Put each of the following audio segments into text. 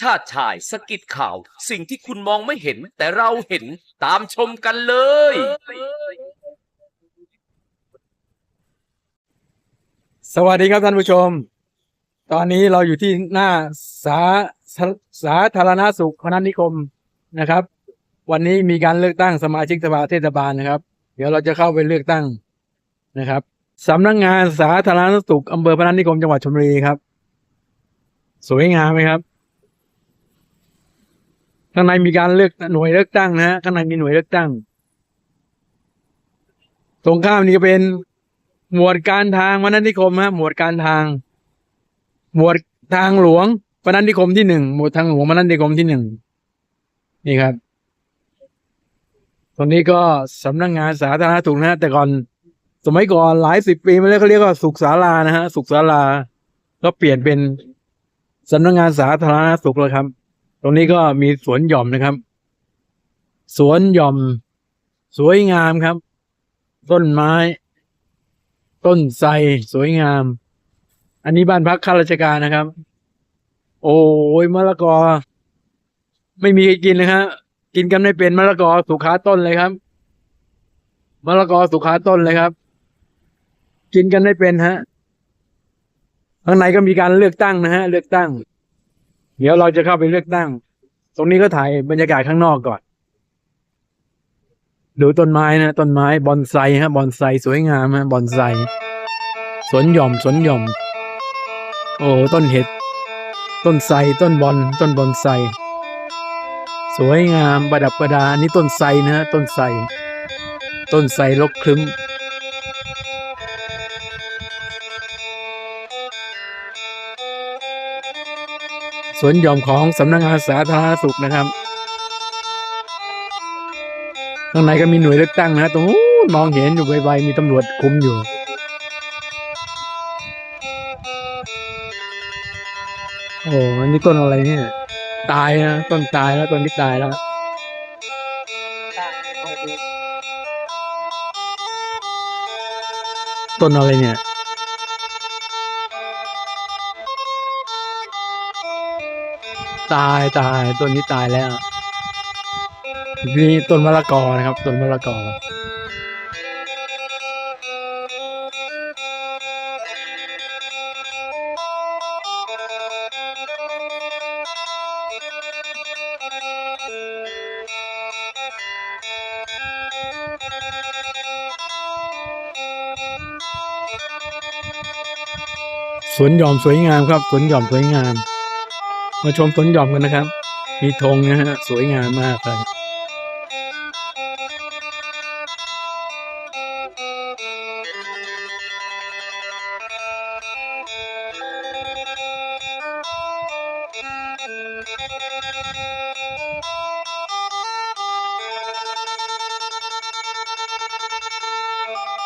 ชาติชายสกิดข่าว สิ่งที่คุณมองไม่เห็น แต่เราเห็นตามชมกันเลย สวัสดีครับท่านผู้ชม ตอนนี้เราอยู่ที่หน้าสาสาสาธารณสุขพนัสนิคมนะครับ วันนี้มีการเลือกตั้งสมาชิกสภาเทศบาลนะครับ เดี๋ยวเราจะเข้าไปเลือกตั้งนะครับสำนักงานสาธารณสุขอำเภอพนัสนิคมจังหวัดชลบุรีครับ สวยงามไหมครับ ข้างในมีการเลือกหน่วยเลือกตั้งนะฮะข้างในมีหน่วยเลือกตั้ง ตรงข้ามนี่ก็เป็นหมวดการทางพนัสนิคมฮะหมวดการทาง หมวดทางหลวงพนัสนิคมที่หนึ่งหมวดทางหลวงพนัสนิคมที่หนึ่งนี่ครับ ตรงนี้ก็สำนักงานสาธารณสุขนะฮะแต่ก่อนสมัยก่อนหลายสิบปีมาแล้วเขาเรียกว่าสุขศาลานะฮะสุขศาลา ก็เปลี่ยนเป็นสำนักงานสาธารณสุขแล้วครับ ตรงนี้ก็มีสวนหย่อมนะครับ สวนหย่อม สวยงามครับ ต้นไม้ ต้นไทรสวยงาม อันนี้บ้านพักข้าราชการนะครับ โอ้ยมะละกอ ไม่มีใครกินเลยครับกินกันไม่เป็นมะละกอสุขาต้นเลยครับมะละกอสุขาต้นเลยครับ กินกันไม่เป็นฮะข้างในก็มีการเลือกตั้งนะฮะ เลือกตั้ง เดี๋ยวเราจะเข้าไปเลือกตั้ง ตรงนี้ก็ถ่ายบรรยากาศข้างนอกก่อน ดูต้นไม้นะ ต้นไม้บอนไซฮะบอนไซสวยงามฮะบอนไซสวนหย่อมสวนหย่อม โอ้ต้นเห็ด ต้นไทรต้นบอนต้นบอนไซสวยงามประดับประดานี้ต้นไทรนะฮะต้นไทรต้นไทรลกคลึ้ม สวนหย่อมของสำนักงานสาธารณสุขนะครับข้างในก็มีหน่วยเลือกตั้งนะตรงนู้นมองเห็นอยู่ไวๆมีตำรวจคุมอยู่โอ้อันนี้ต้นอะไรเนี่ย ตายนะ ต้นตายแล้วต้นที่ตายแล้ว ต้นอะไรเนี่ย ตายตายต้นนี้ตายแล้ว นี่ต้นมะละกอนะครับต้นมะละกอสวนหย่อมสวยงามครับสวนหย่อมสวยงาม มาชมสวนหย่อมกันนะครับ มีธงนะฮะสวยงามมากเลย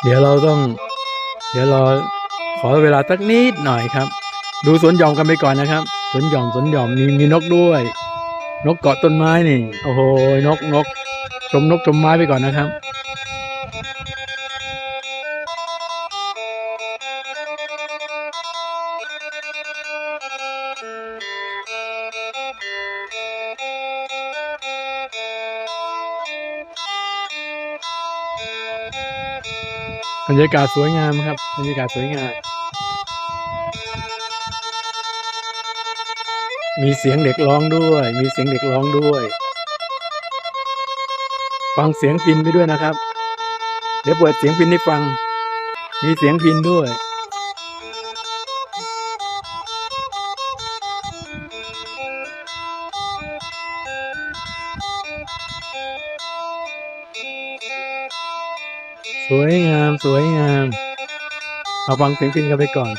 เดี๋ยวเราต้อง เดี๋ยวรอขอเวลาสักนิดหน่อยครับ ดูสวนหย่อมกันไปก่อนนะครับ สวนหย่อมสวนหย่อมมีมีนกด้วย นกเกาะต้นไม้นี่ โอ้โหนกนกชมนกชมไม้ไปก่อนนะครับบรรยากาศสวยงามครับบรรยากาศสวยงาม มีเสียงเด็กร้องด้วย มีเสียงเด็กร้องด้วย ฟังเสียงพินไปด้วยนะครับ เดี๋ยวเปิดเสียงพินให้ฟัง มีเสียงพินด้วย สวยงาม สวยงาม เอาฟังเสียงพินกันไปก่อน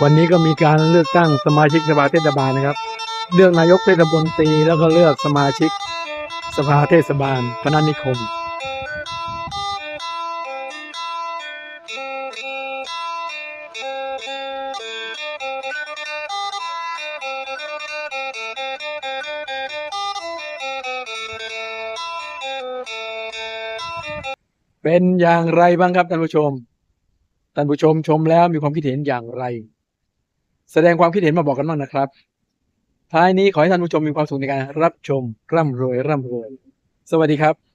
วันนี้ก็มีการเลือกตั้งสมาชิกสภาเทศบาลนะครับ เลือกนายกเทศบาลตีแล้วก็เลือกสมาชิกสภาเทศบาลพนันนิคม เป็นอย่างไรบ้างครับท่านผู้ชม ท่านผู้ชมชมแล้วมีความคิดเห็นอย่างไร แสดงความคิดเห็นมาบอกกันบ้างนะครับ ท้ายนี้ขอให้ท่านผู้ชมมีความสุขในการรับชมร่ำรวยร่ำรวย สวัสดีครับ